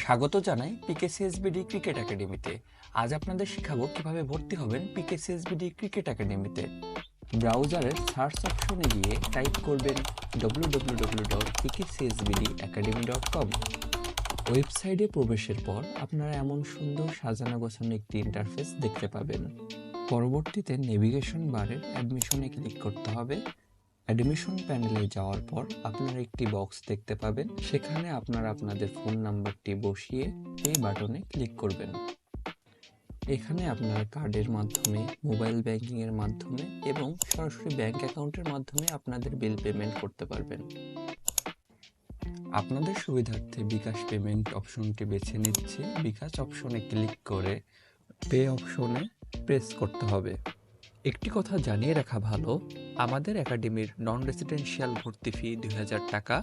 স্বাগত জানাই পিকেসিএসবিডি ক্রিকেট একাডেমিতে আজ আপনাদের শেখাবো কীভাবে ভর্তি হবেন পিকেসিএসবিডি ক্রিকেট একাডেমিতে ব্রাউজারের সার্চ অপশনে গিয়ে টাইপ করবেন www.pkcsbdacademy.com ওয়েবসাইটে প্রবেশের পর আপনারা এমন সুন্দর সাজানো গোছানো একটি ইন্টারফেস দেখতে পাবেন। পরবর্তীতে নেভিগেশন বারের অ্যাডমিশনে ক্লিক করতে হবে। অ্যাডমিশন প্যানেলে যাওয়ার পর আপনারা একটি বক্স দেখতে পাবেন। সেখানে আপনারা আপনাদের ফোন নাম্বারটি বসিয়ে এই বাটনে ক্লিক করবেন। এখানে আপনারা কার্ডের মাধ্যমে, মোবাইল ব্যাংকিং এর মাধ্যমে এবং সরাসরি ব্যাংক অ্যাকাউন্টের মাধ্যমে আপনাদের বিল পেমেন্ট করতে পারবেন। আপনাদের সুবিধার্থে বিকাশ পেমেন্ট অপশনটি বেছে নিচ্ছে। বিকাশ অপশনে ক্লিক করে পে অপশনে প্রেস করতে হবে। একটি কথা জানিয়ে রাখা ভালো, আমাদের একাডেমির নন রেসিডেন্সিয়াল ভর্তি ফি দুই হাজার টাকা,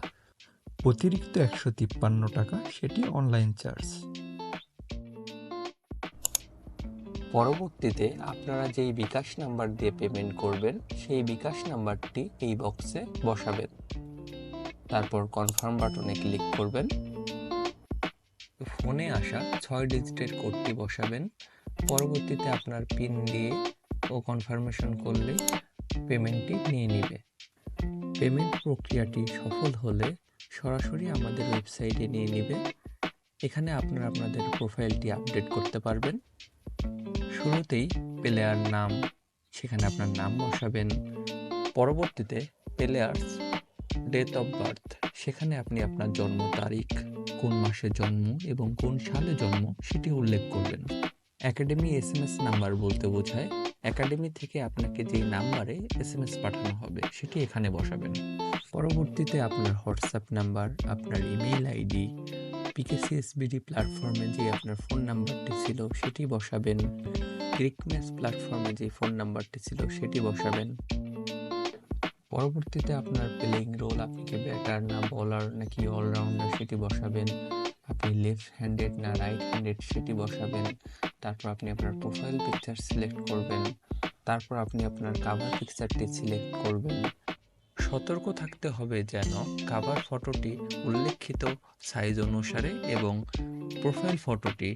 অতিরিক্ত একশো তিপ্পান্ন টাকা, সেটি অনলাইন চার্জ পরবর্তীতে আপনারা যেই বিকাশ নাম্বার দিয়ে পেমেন্ট করবেন, সেই বিকাশ নাম্বারটি এই বক্সে বসাবেন। তারপর কনফার্ম বাটনে ক্লিক করবেন। ফোনে আসা ছয় ডিজিটের কোডটি বসাবেন। পরবর্তীতে আপনার পিন দিয়ে ও কনফার্মেশন করলে পেমেন্টটি নিয়ে নেবে। পেমেন্ট প্রক্রিয়াটি সফল হলে সরাসরি আমাদের ওয়েবসাইটে নিয়ে নেবে। এখানে আপনারা আপনাদের প্রোফাইলটি আপডেট করতে পারবেন। শুরুতেই প্লেয়ার নাম, সেখানে আপনার নাম বসাবেন। পরবর্তীতে প্লেয়ার্স ডেট অফ বার্থ সেখানে আপনি আপনার জন্ম তারিখ, কোন মাসে জন্ম এবং কোন সালে জন্ম, সেটি উল্লেখ করবেন। Academy S M S number বলতে বোঝায়, একাডেমি থেকে আপনাকে যেই নাম্বারে এস এম এস পাঠানো হবে সেটি এখানে বসাবেন। পরবর্তীতে আপনার হোয়াটসঅ্যাপ নাম্বার, আপনার ইমেইল আইডি, পিকেসিএসবিডি প্ল্যাটফর্মে যে আপনার ফোন নাম্বারটি ছিল সেটি বসাবেন। ক্রিকমেস প্ল্যাটফর্মে যে ফোন নাম্বারটি ছিল সেটি বসাবেন। পরবর্তীতে আপনার প্লেইং রোল, আপনি কি ব্যাটার না বলার নাকি অলরাউন্ডার সেটি বসাবেন। আপনি লেফট হ্যান্ডেড না রাইট হ্যান্ডেড সেটি বসাবেন, তারপর আপনি আপনার প্রোফাইল পিকচার সিলেক্ট করবেন, তারপর আপনি আপনার কাভার পিকচারটি সিলেক্ট করবেন। সতর্ক থাকতে হবে যেন কাভার ফটোটি উল্লেখিত সাইজ অনুসারে এবং প্রোফাইল ফটোটি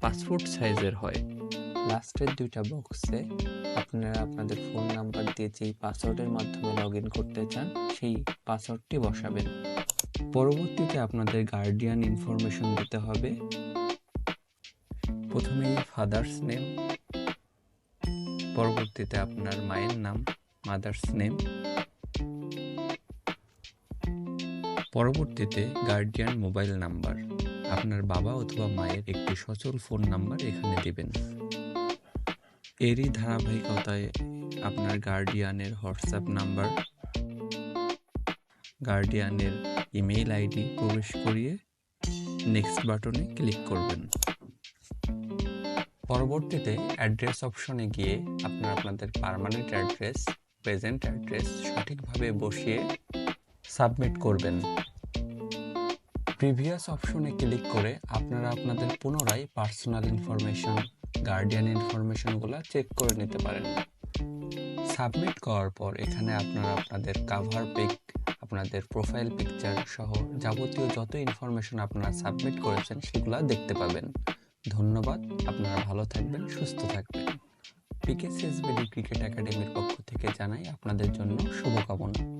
পাসপোর্ট সাইজের হয়। লাস্টের দুইটা বক্সে আপনারা আপনাদের ফোন নাম্বার দিয়ে যেই পাসওয়ার্ডের মাধ্যমে লগ করতে চান, সেই পাসওয়ার্ডটি বসাবেন। পরবর্তীতে আপনাদের গার্ডিয়ান ইনফরমেশন দিতে হবে। প্রথমেই ফাদার্স নেম পরবর্তীতে আপনার মায়ের নাম মাদার্স নেম পরবর্তীতে গার্ডিয়ান মোবাইল নাম্বার আপনার বাবা অথবা মায়ের একটি সচল ফোন নাম্বার এখানে দেবেন। এরই ধারাবাহিকতায় আপনার গার্ডিয়ানের হোয়াটসঅ্যাপ নাম্বার গার্ডিয়ানের ইমেইল আইডি প্রবেশ করিয়ে নেক্সট বাটনে ক্লিক করবেন। পরবর্তীতে অ্যাড্রেস অপশনে গিয়ে আপনারা আপনাদের পার্মানেন্ট অ্যাড্রেস প্রেজেন্ট অ্যাড্রেস সঠিকভাবে বসিয়ে সাবমিট করবেন। প্রিভিয়াস অপশনে ক্লিক করে আপনারা আপনাদের পুনরায় পার্সোনাল ইনফরমেশন গার্ডিয়ান ইনফরমেশনগুলো চেক করে নিতে পারেন। সাবমিট করার পর এখানে আপনারা আপনাদের কাভার পিক আপনাদের প্রোফাইল পিকচার সহ যাবতীয় যত ইনফরমেশন আপনারা সাবমিট করেছেন সেগুলো দেখতে পাবেন। ধন্যবাদ, আপনারা ভালো থাকবেন, সুস্থ থাকবেন। পিকেসিএসবিডি ক্রিকেট একাডেমির পক্ষ থেকে জানাই আপনাদের জন্য শুভকামনা।